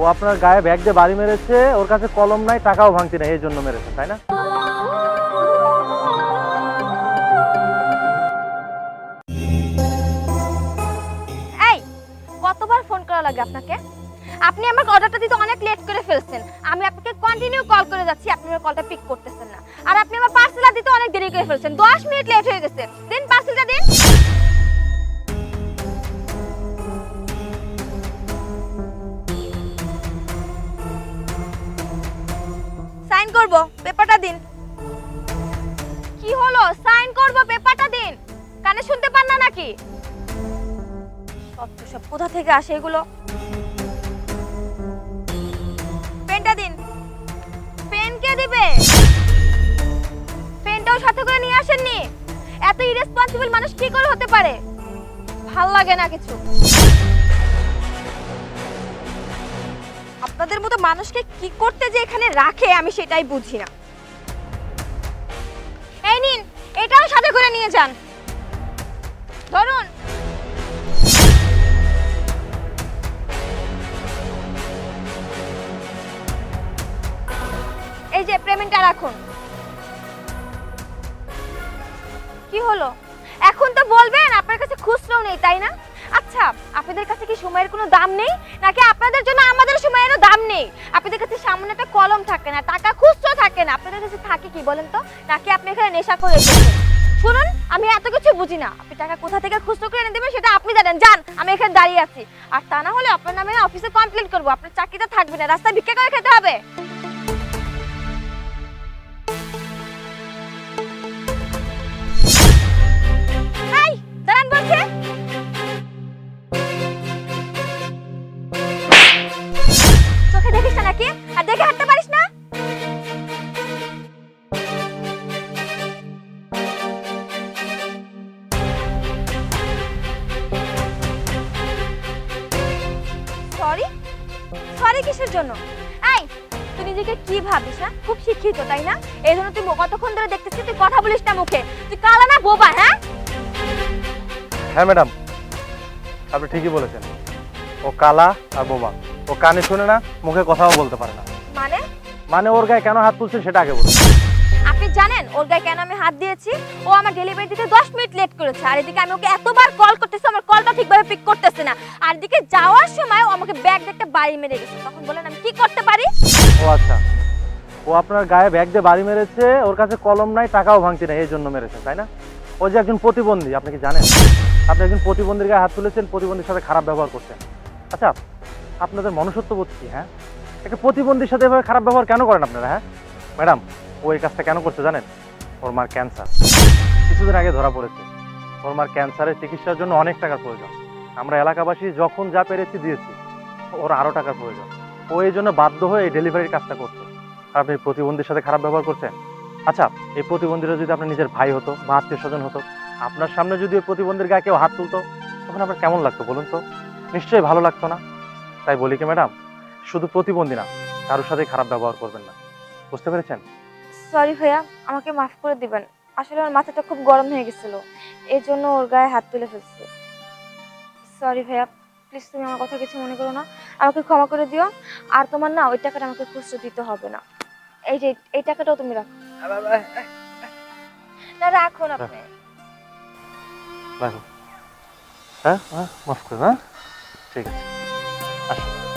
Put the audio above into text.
ও আপনার গায়ে ব্যাগ দিয়ে বাড়ি মেরেছে, ওর কাছে কলম নাই, টাকাও ভাঙতি নাই, এই জন্য মেরেছে, তাই না? কতবার ফোন করা লাগে আপনাকে? আপনি আমার অর্ডারটা দিতে অনেক লেট করে ফেলছেন। আমি আপনাকে কন্টিনিউ কল করে যাচ্ছি, আপনি আমার কলটা পিক করতেছেন না। আর আপনি আমার পার্সেলটা দিতে অনেক দেরি করে ফেলছেন। দশ মিনিট লেট হয়ে গেছে। দিন পার্সেলটা সাইন করব? পেপারটা দিন। কি হলো? সাইন করব পেপারটা দিন। কানে শুনতে পান না নাকি? সব তো সব কোথা থেকে আসে এগুলো? পেনটা দিন। পেন কে দিবে? পেনটাও সাথে করে নিয়ে আসেননি। এত ইরেসপন্সিবল মানুষ কি করে হতে পারে? ভালো লাগে না কিছু। মানুষকে কি করতে যে এখানে রাখে, আমি সেটাই বুঝি না। এই নিন, এটাও সাথে করে নিয়ে যান। ধরুন। এই যে, পেমেন্টটা রাখুন। কি হলো? এখন তো বলবেন, আপনার কাছে খুচরো নেই, তাই না? আচ্ছা আপনাদের কাছে কি সময়ের কোনো দাম নেই? নাকি আপনাদের জন্য আমাদের সময়েরও দাম নেই? আপনাদের কাছে সামনে একটা কলম থাকে না, টাকা খুচরো থাকে না। আপনাদের কাছে থাকে কি বলেন তো? নাকি আপনি এখানে নেশা করে শুনুন, আমি এত কিছু বুঝি না। আপনি টাকা কোথা থেকে খুচরো করে এনে দেবেন সেটা আপনি জানেন। যান, আমি এখানে দাঁড়িয়ে আছি। আর তা না হলে আপনার নামে অফিসে কমপ্লেন করব। আপনার চাকরিটা থাকবে না, রাস্তায় ভিক্ষা করে খেতে হবে। নাকি আর দেখে হাঁটতে পারিস না? সরি সরি কিসের জন্য? এই, তুই নিজেকে কি ভাবিস না খুব শিক্ষিত, তাই না? এই জন্য তুই কতক্ষণ ধরে দেখতেছিস, তুই কথা বলিস না মুখে। তুই কালা না বোবা হ্যাঁ? হ্যাঁ ম্যাডাম। আপনি ঠিকই বলেছেন। ও কালা আর বোবা। ও কানে শুনে না মুখে কথাও বলতে পারে না। মানে? মানে ওর গায়ে কেন হাত তুলছেন সেটা আগে বলুন। আপনি জানেন ওর গায়ে কেন আমি হাত দিয়েছি? ও আমার ডেলিভারি দিতে দশ মিনিট লেট করেছে আর এদিকে আমি ওকে এতবার কল করতেছি আমার কলটা ঠিকভাবে পিক করতেছে না। আর এদিকে যাওয়ার সময় ও আমাকে ব্যাগ দেখতে বাড়ি মেরে গেছে তখন বলেন আমি কি করতে পারি? ও আচ্ছা। ও আপনার গায়ে ব্যাগ দিয়ে বাড়ি মেরেছে ওর কাছে কলম নাই টাকাও ভাঙতি নাই এই জন্য মেরেছে তাই না? ও যে একজন প্রতিবন্ধী আপনি কি জানেন? আপনি একজন প্রতিবন্ধীর গায়ে হাত তুলেছেন প্রতিবন্ধীর সাথে খারাপ ব্যবহার করছেন। আচ্ছা আপনাদের মনুষ্যত্ব বোধ কি হ্যাঁ? একটা প্রতিবন্ধীর সাথে এভাবে খারাপ ব্যবহার কেন করেন আপনারা হ্যাঁ? ম্যাডাম, ও এই কাজটা কেন করছে জানেন? ওর মার ক্যান্সার কিছুদিন আগে ধরা পড়েছে। ওর মার ক্যান্সারের চিকিৎসার জন্য অনেক টাকার প্রয়োজন। আমরা এলাকাবাসী যখন যা পেরেছি দিয়েছি, ওর আরও টাকার প্রয়োজন। ও এই জন্য বাধ্য হয়ে এই ডেলিভারির কাজটা করছে। আর আপনি প্রতিবন্ধীর সাথে খারাপ ব্যবহার করছেন? আচ্ছা এই প্রতিবন্ধীরা যদি আপনার নিজের ভাই হতো বা আত্মীয় স্বজন হতো, আপনার সামনে যদি ওই প্রতিবন্ধীর গায়ে কেউ হাত তুলতো, তখন আপনার কেমন লাগতো বলুন তো? নিশ্চয়ই ভালো লাগতো না। তাই বলি কি ম্যাডাম? শুধু প্রতিবন্ধী না কারোর সাথে খারাপ ব্যবহার করবেন না। বুঝতে পেরেছেন? সরি ভাইয়া আমাকে মাফ করে দিবেন। আসলে আমার মাথাটা খুব গরম হয়ে গেছিল। এই জন্য ওর গায়ে হাত তুলে ফেলছে। সরি ভাইয়া প্লিজ তুমি আমার কথা কিছু মনে করো না। আমাকে ক্ষমা করে দিও। আর তোমার না ওই টাকাটা আমাকে খুচরো দিতে হবে না। এই যে এই টাকাটাও তুমি রাখো। না রাখুন আপনি। রাখো হ্যাঁ হ্যাঁ মাফ করুন হ্যাঁ? ঠিক আছে। 二十